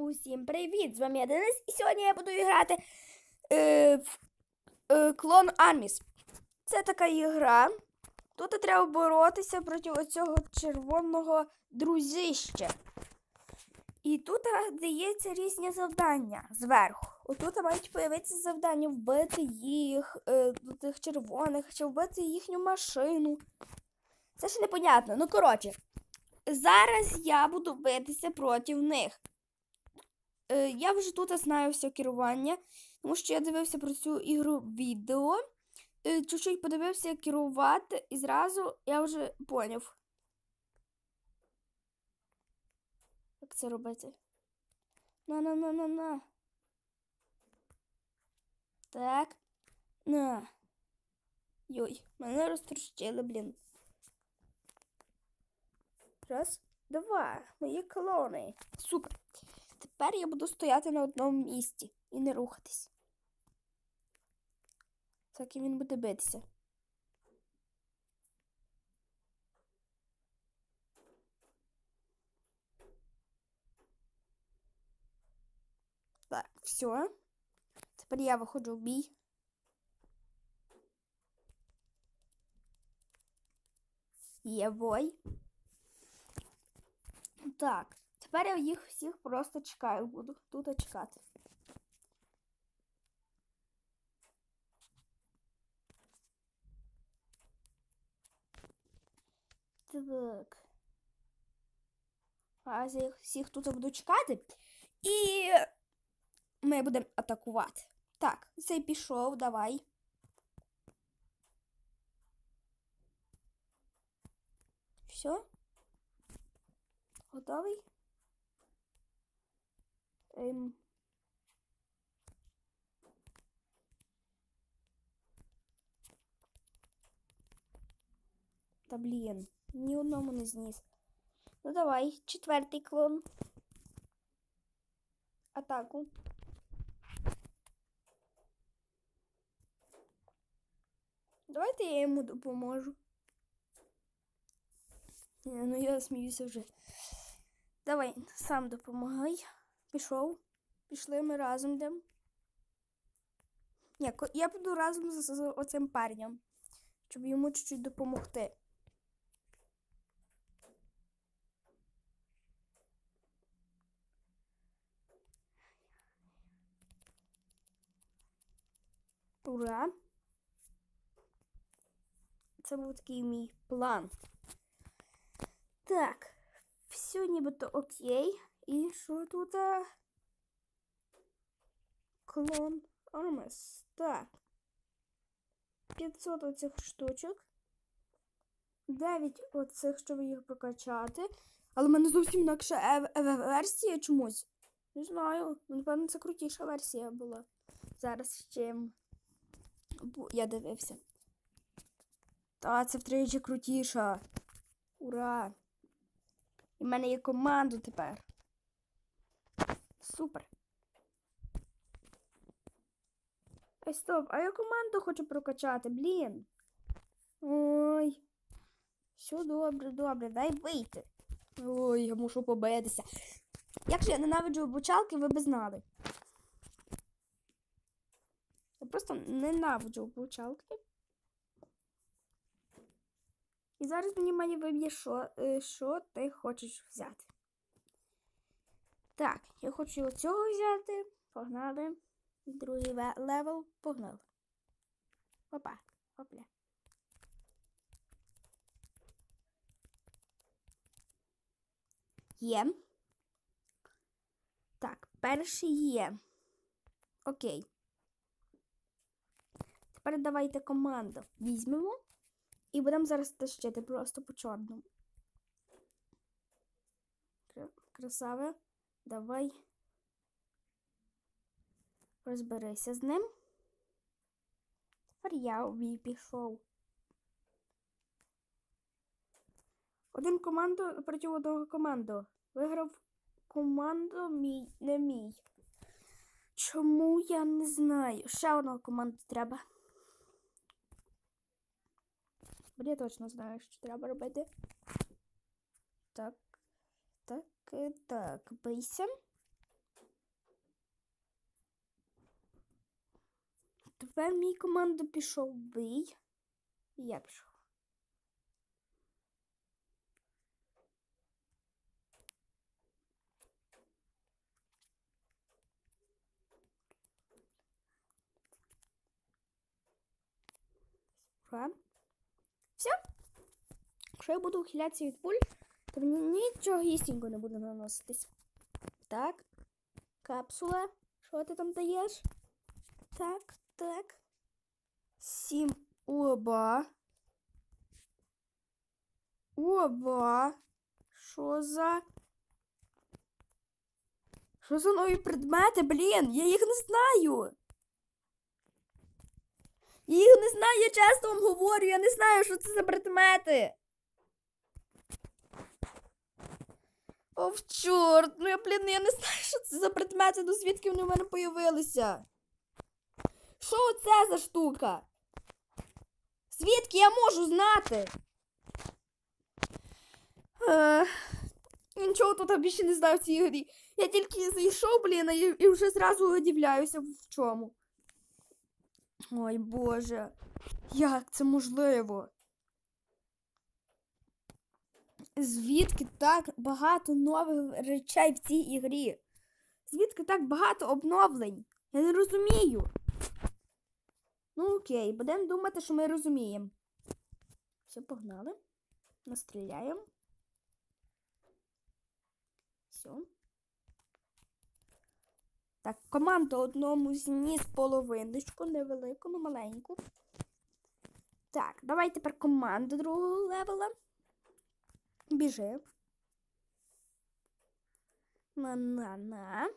Усім привіт! З вами я Денис, і сьогодні я буду грати е, в е, клон Арміс. Це така ігра. Тут треба боротися проти оцього червоного друзища. І тут дається різні завдання зверху. Отут мають появитися завдання вбити їх, е, тих червоних, чи вбити їхню машину. Це ще непонятно. Ну, коротше, зараз я буду битися проти них. Е, я вже тут знаю все керування, тому що я дивився про цю ігру відео. Е, Чуть-чуть подивився, як керувати, і зразу я вже поняв. Як це робити? На-на-на-на-на. Так. На. Йой, мене розтрощили, блін. Раз, два. Мої клони. Супер. Тепер я буду стояти на одному місці і не рухатись. Так і він буде битися. Так, все. Тепер я виходжу в бій. Є бой. Так, тепер я їх всіх просто чекаю буду. Тут чекати. Так. А я їх всіх тут буду чекати. І ми будемо атакувати. Так, цей пішов, давай. Все? Готовий? Ем. Та блін, ні одному не зніс. Ну давай, четвертий клон. Атаку. Давайте я йому допоможу. Ні, Ну я сміюся вже. Давай, сам допомагай. Пішов. Пішли ми разом йдемо. Ні, я буду разом з, з оцим парнем, щоб йому чуть-чуть допомогти. Ура! Це був такий мій план. Так, все нібито окей. І що тут? Клон Армес. Так. 500 оцих штучок. 9 оцих, щоб їх прокачати. Але в мене зовсім інакша ев- ев- версія чомусь. Не знаю. Напевно, це крутіша версія була. Зараз ще я дивився. Та, це втричі крутіша. Ура! І в мене є команда тепер. Супер. Ай, стоп, а я команду хочу прокачати, блін. Ой. Все добре, добре, дай вийти. Ой, я мушу побитися. Як же я ненавиджу обучалки, ви б знали. Я просто ненавиджу обучалки. І зараз мені мені виб'є, що, е, що ти хочеш взяти. Так, я хочу оцього взяти. Погнали. Другий левел. Погнали. Опа, опля. Є. Так, перший є. Окей. Тепер давайте команду візьмемо. І будемо зараз тащити просто по чорному. Красаве. Давай. Розберися з ним. Тепер я у бій пішов. Один команду проти одного команду. Виграв команду мій, не мій. Чому я не знаю? Ще одного команду треба. Я точно знаю, що треба робити. Так. Так, Э, так, бийся. Тепер мій команда пішов бий. Я пішов. Все. Якщо я буду ухилятися від пуль, то мені нічого гістінько не буде наноситись. Так. Капсула. Що ти там даєш? Так, так. Сім. Оба. Оба. Що за. Що за нові предмети, блін? Я їх не знаю. Я їх не знаю, я часто вам говорю, я не знаю, що це за предмети. О, в чорт, ну я, блін, я не знаю, що це за предмети, ну звідки вони в мене появилися. Що це за штука? Звідки я можу знати? Е, нічого тут більше не знаю в цій грі. Я тільки зайшов, блін, і, вже зразу удивляюся в чому. Ой Боже, як це можливо? Звідки так багато нових речей в цій ігрі? Звідки так багато обновлень? Я не розумію. Ну окей, будемо думати, що ми розуміємо. Все, погнали. Настріляємо. Все. Так, команду одному зніс половиночку, невелику, ну маленьку. Так, давай тепер команду другого левела. Біжи. На-на-на.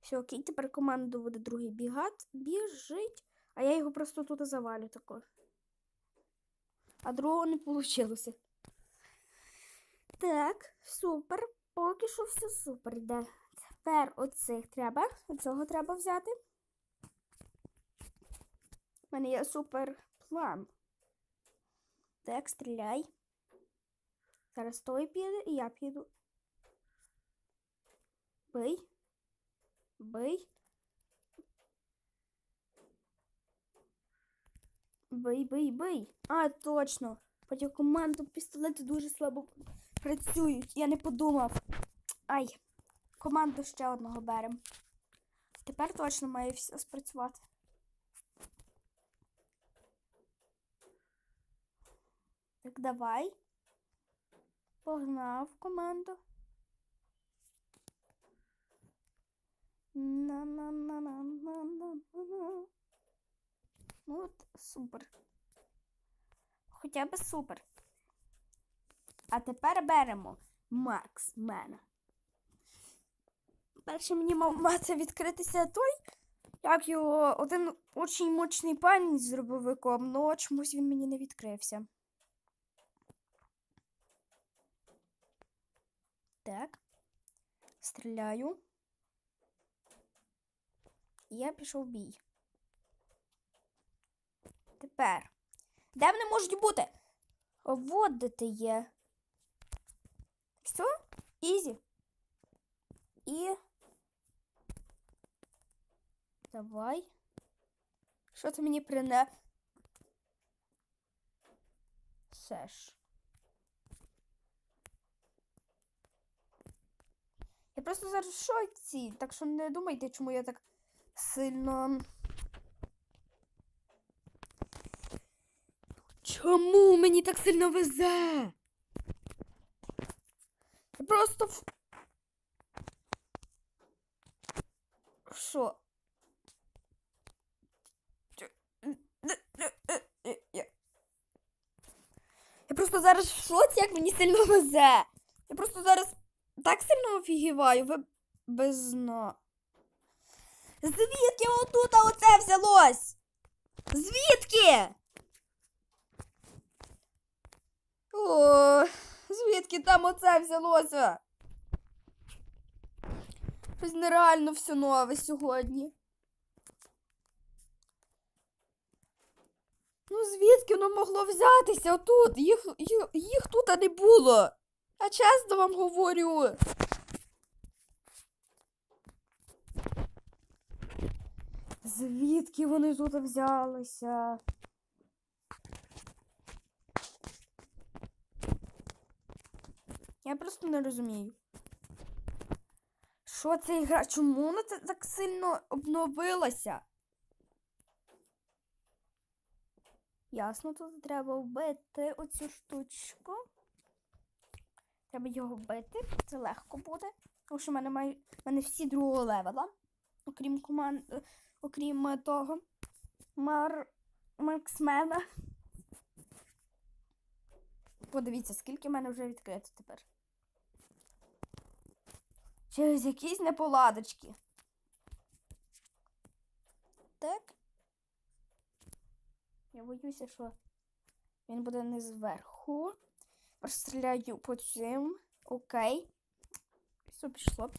Все, окей, тепер команду буде другий бігати. Біжить. А я його просто тут завалю тако. А другого не вийшло. Так, супер. Поки що все супер йде. Тепер оцих треба. Оцього треба взяти. У мене є супер план. Так, стріляй. Зараз той піде і я піду. Бий. Бий. Бий, бий, бий. А, точно. Проти команду пістолети дуже слабо працюють. Я не подумав. Ай. Команду ще одного беремо. Тепер точно має все спрацювати. Так, давай. Погнав команду. На-на-на-на-на-на-на. Ну от супер. Хоча б супер. А тепер беремо Макс Марксмена. Перше мені мав мати відкритися той, як його один очень мощний пань з дробовиком, але чомусь він мені не відкрився. Так. Стріляю. Я пішов в бій. Тепер. Де вони можуть бути? Вот де ти є. Все? Ізі. І. Давай. Що ти мені прине? Сеш. Я просто зараз в шоці, так що не думайте, чому я так сильно. Чому мені так сильно везе? Я просто в. Що? Я просто зараз в шоці, як мені сильно везе. Я просто зараз так сильно офігіваю, ви без дна. Звідки отут оце взялось? Звідки? О, звідки там оце взялося? Щось нереально все нове сьогодні. Ну, звідки воно могло взятися отут? Їх, їх, їх тут не було. Я чесно вам говорю. Звідки вони тут взялися? Я просто не розумію. Що це ігра? Чому вона так сильно обновилася? Ясно, тут треба вбити оцю штучку. Треба його вбити. Це легко буде. Тому що в мене має... в мене всі другого левела. Окрім команд. е, Окрім е, того. Мар... Марксмена. Подивіться, скільки в мене вже відкрито тепер. Через якісь неполадочки. Так. Я боюся, що він буде не зверху. Розстріляю по цим. Окей. Все пішло.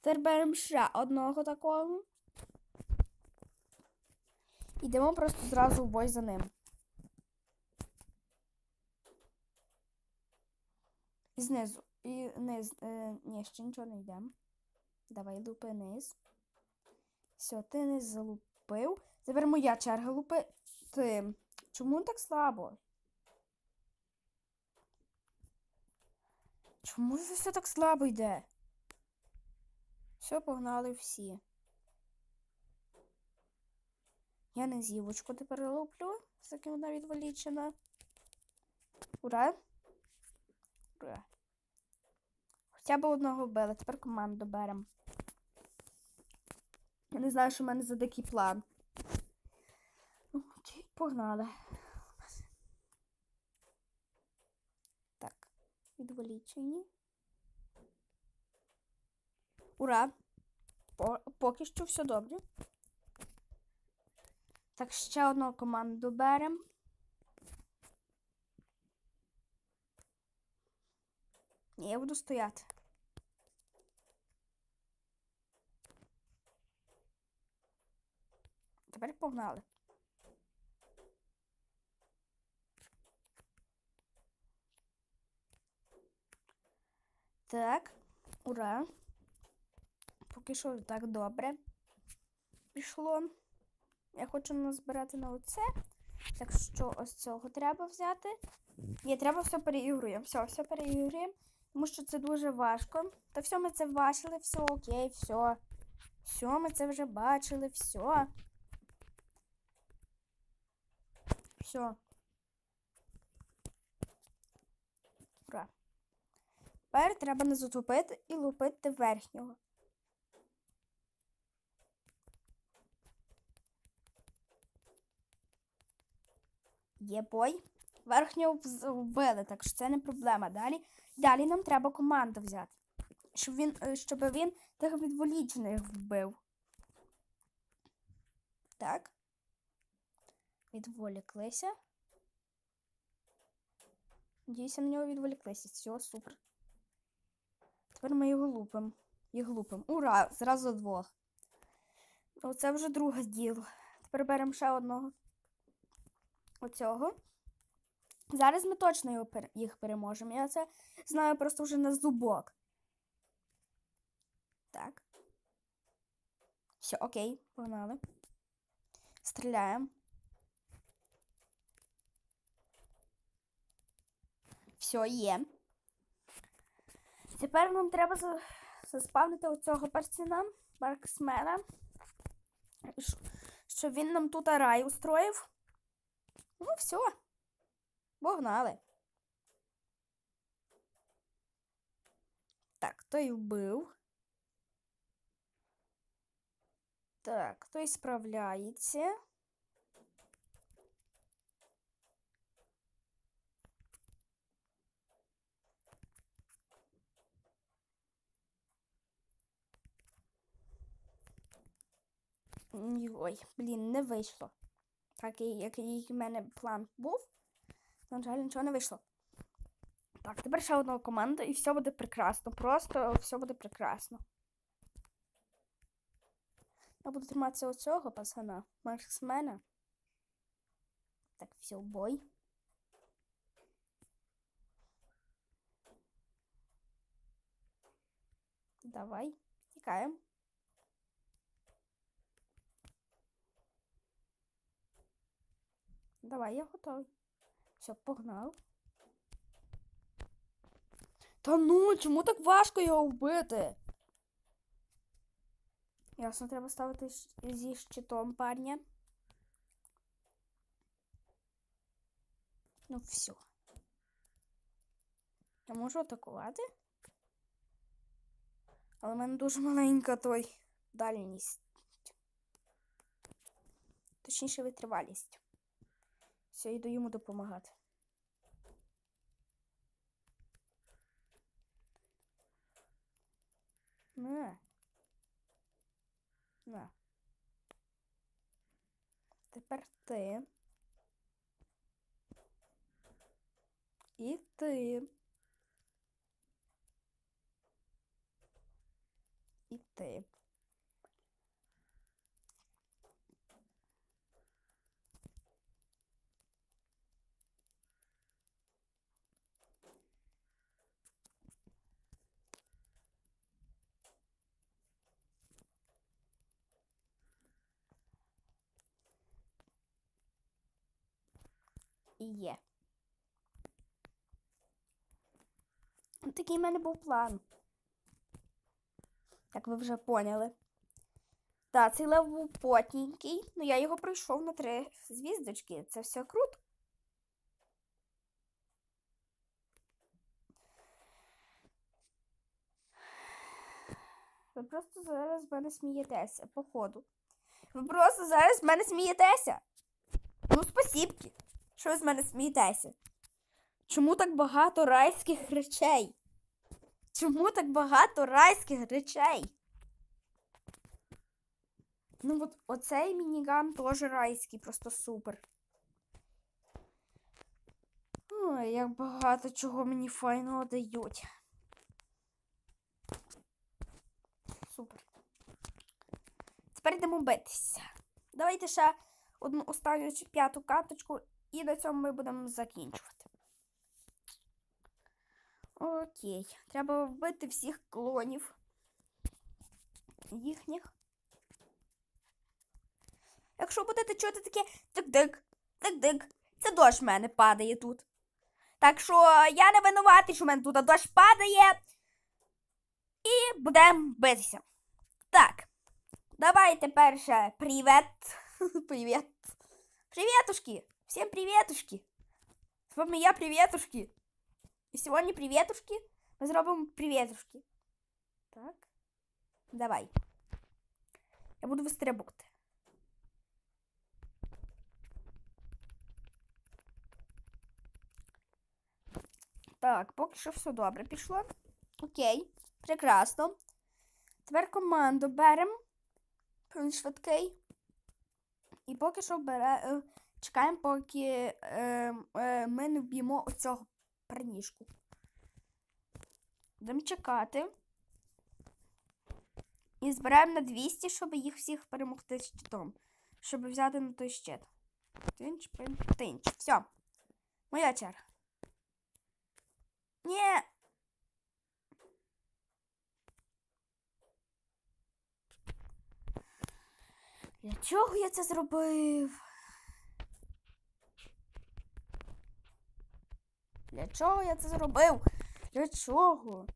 Тепер беремо ще одного такого. Йдемо просто зразу в бой за ним. І знизу. І низ. Е, ні, ще нічого не йдемо. Давай лупи низ. Все, ти не залупив. Тепер моя черга лупити. Чому так слабо? Чому це все так слабо йде? Все, погнали всі. Я не зівочку тепер луплю, яким вона відволічена. Ура! Ура! Хоча б одного вбили, тепер команду беремо. Я не знаю, що в мене за дикий план. Окей, погнали. Так, відволічені. Ура! По- поки що все добре. Так, ще одну команду беремо. Ні, я буду стояти. Тепер погнали. Так, ура. Поки що так добре пішло. Я хочу назбирати на оце. Так що ось цього треба взяти. Ні, треба все переігруємо. Все, все переігруємо. Тому що це дуже важко. Та все, ми це бачили, все окей, все. Все, ми це вже бачили, все. Все. Ура. Тепер треба не затупити і лупити верхнього. Є бой. Верхнього вбили, так що це не проблема. Далі, далі нам треба команду взяти. Щоб він, е, щоб він тих відволічених вбив. Так. Відволіклися. Надіюся, на нього відволіклися. Все, супер. Тепер ми його лупимо. Їх лупимо. Ура! Зразу двох. Оце вже друге діло. Тепер беремо ще одного. Оцього. Зараз ми точно їх переможемо. Я це знаю просто вже на зубок. Так. Все, окей, погнали. Стріляємо. Все, є. Тепер нам треба заспавнити оцього персина, марксмена. Щоб він нам тут рай устроїв. Ну, все. Погнали. Так, той вбив. Так, той справляється. Ой, блін, не вийшло. Такий, який в мене план був. На жаль, нічого не вийшло. Так, тепер ще одна команда, і все буде прекрасно. Просто все буде прекрасно. Я буду триматися оцього пацана, марксмена. Так, все, бой. Давай, тікаємо. Давай, я готовий. Все, погнав. Та ну, чому так важко його вбити? Ясно, треба ставити зі щитом парня. Ну, все. Я можу атакувати? Але в мене дуже маленька той дальність. Точніше, витривалість. Все, йду йому допомагати. На. На. Тепер ти. І ти. І ти. І є. Такий в мене був план. Як ви вже поняли. Так, цей лев був потненький, але я його пройшов на три звіздочки. Це все круто. Ви просто зараз з мене смієтеся, походу. Ви просто зараз з мене смієтеся. Ну, спасібки, що ви з мене смієтеся. Чому так багато райських речей? Чому так багато райських речей? Ну, от оцей мініган теж райський, просто супер. Ой, як багато чого мені файного дають. Супер. Тепер йдемо битися. Давайте ще одну останню чи п'яту карточку, і на цьому ми будемо закінчувати. Окей. Треба вбити всіх клонів. Їхніх. Якщо будете чути таке тик-дик, тик-дик, це дощ в мене падає тут. Так що я не винуватий, що в мене тут дощ падає. І будемо битися. Так. Давайте перше привіт. Привіт. Привітушки. Всім привітушки. З вами я, привітушки. І сьогодні привітушки. Ми зробимо привітушки. Так. Давай. Я буду вистрибувати. Так, поки що все добре пішло. Окей, прекрасно. Тепер команду беремо. Він швидкий. І поки що бере, е, чекаємо, поки е, е, ми не вб'ємо оцього парнішку. Будемо чекати. І збираємо на 200, щоб їх всіх перемогти щитом. Щоб взяти на той щит. Тинч, пин, тинч. Все. Моя черга. Ні. Для чого я це зробив? Для чого я це зробив? Для чого?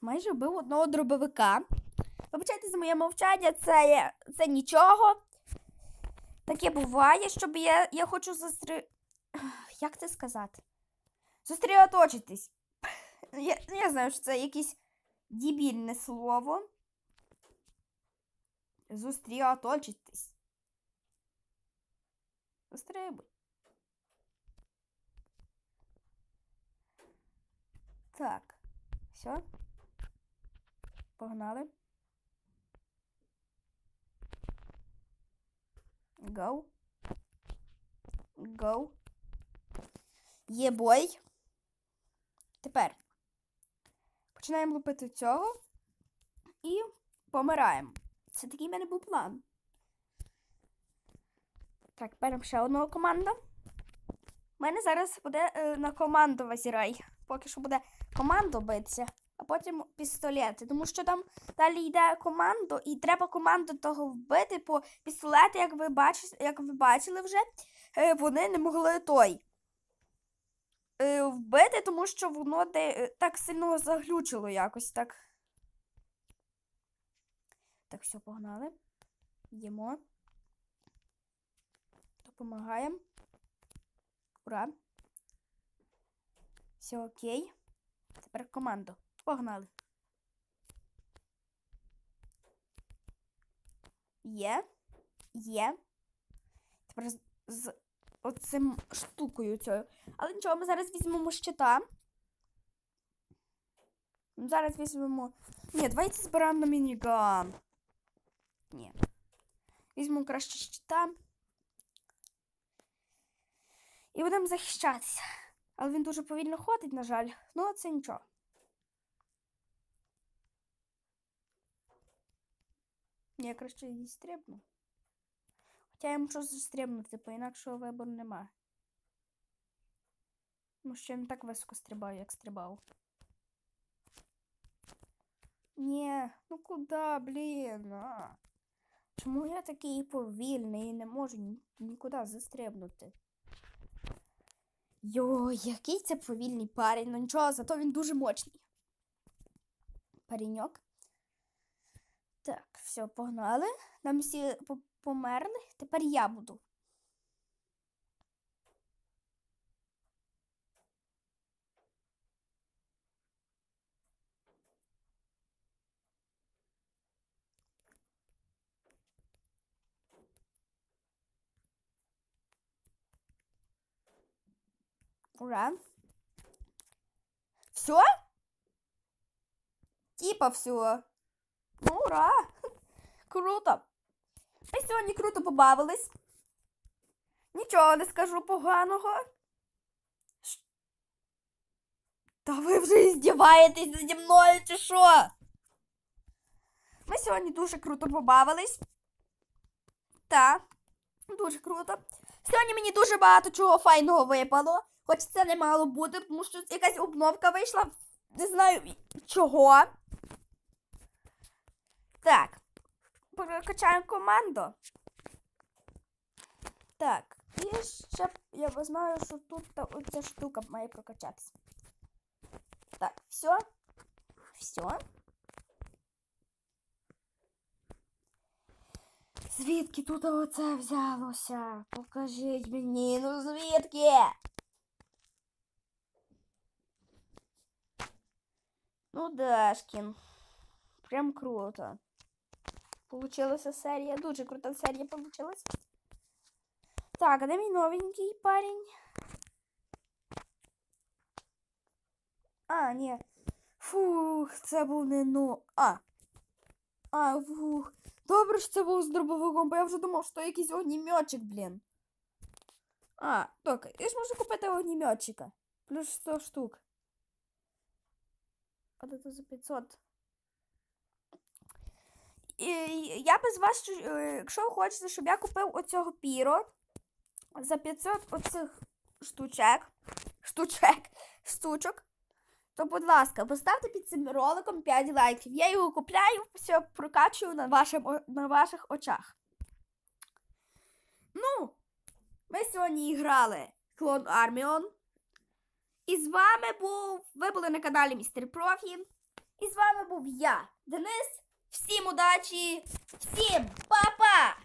Майже вбив одного дробовика. Вибачайте за моє мовчання, це, є- це нічого. Таке буває, щоб я, я хочу застри... Як це сказати? Зустріточитись. Я, я знаю, що це якесь дебільне слово. Зустріточитись. Застрибуй. Так. Все. Погнали. Go. Go. Є бой. Тепер починаємо лупити цього. І помираємо. Це такий в мене був план. Так, беремо ще одного команда. У мене зараз буде е, на команду вазірай. Поки що буде команду битися, а потім пістолети. Тому що там далі йде команду, і треба команду того вбити, бо пістолети, як ви бачите, як ви бачили вже, е, вони не могли той е, вбити, тому що воно де, е, так сильно заглючило якось так. Так, все, погнали. Йдемо. Допомагаємо. Ура. Все окей. Тепер команду. Погнали. Є. Є. Тепер з, з оцим штукою цією. Але нічого, ми зараз візьмемо щита. Зараз візьмемо. Ні, давайте збираємо на мініган. Ні. Візьмемо краще щита. І будемо захищатися. Але він дуже повільно ходить, на жаль. Ну, це нічого. Я краще її стрибну. Хоча я можу застрибнути, бо інакшого вибору нема. Тому що я не так високо стрибаю, як стрибав. Ні, ну куди, блін? А? Чому я такий повільний і не можу ні- нікуди застрибнути? Йой, який це повільний парень. Ну нічого, зато він дуже мощний. Пареньок. Так, все, погнали. Нам всі померли. Тепер я буду. Ура. Все? Типа все. Ура! Круто. Ми сьогодні круто побавились. Нічого не скажу поганого. Ш- Та ви вже здіваєтесь наді мною чи що? Ми сьогодні дуже круто побавились. Та, дуже круто. Сьогодні мені дуже багато чого файного випало. Хоч це не мало бути, тому що якась обновка вийшла. Не знаю чого. Так. Прокачаємо команду. Так. І ще я знаю, що тут та, оця штука має прокачатися. Так, все. Все. Звідки тут оце взялося? Покажіть мені, ну звідки? Ну, Дашкін. Прям круто. Получилася серія. Дуже крута серія получилась. Так, а де мій новенький парень? А, ні. Фух, це був не ну. А. А, фух. Добре, що це був з дробовиком, бо я вже думав, що якийсь огнімьотчик, блін. А, так, я ж можу купити огнімьотчика. Плюс 100 штук. А де то за 500? Я без вас, е, якщо ви хочете, щоб я купив оцього піро за 500 оцих штучек, штучек, штучок, то, будь ласка, поставте під цим роликом 5 лайків. Я його купляю, все прокачую на, вашим, на ваших очах. Ну, ми сьогодні грали Клон Арміон. І з вами був. Ви були на каналі Містер Профі. І з вами був я, Денис. Всім удачі! Всім па-па!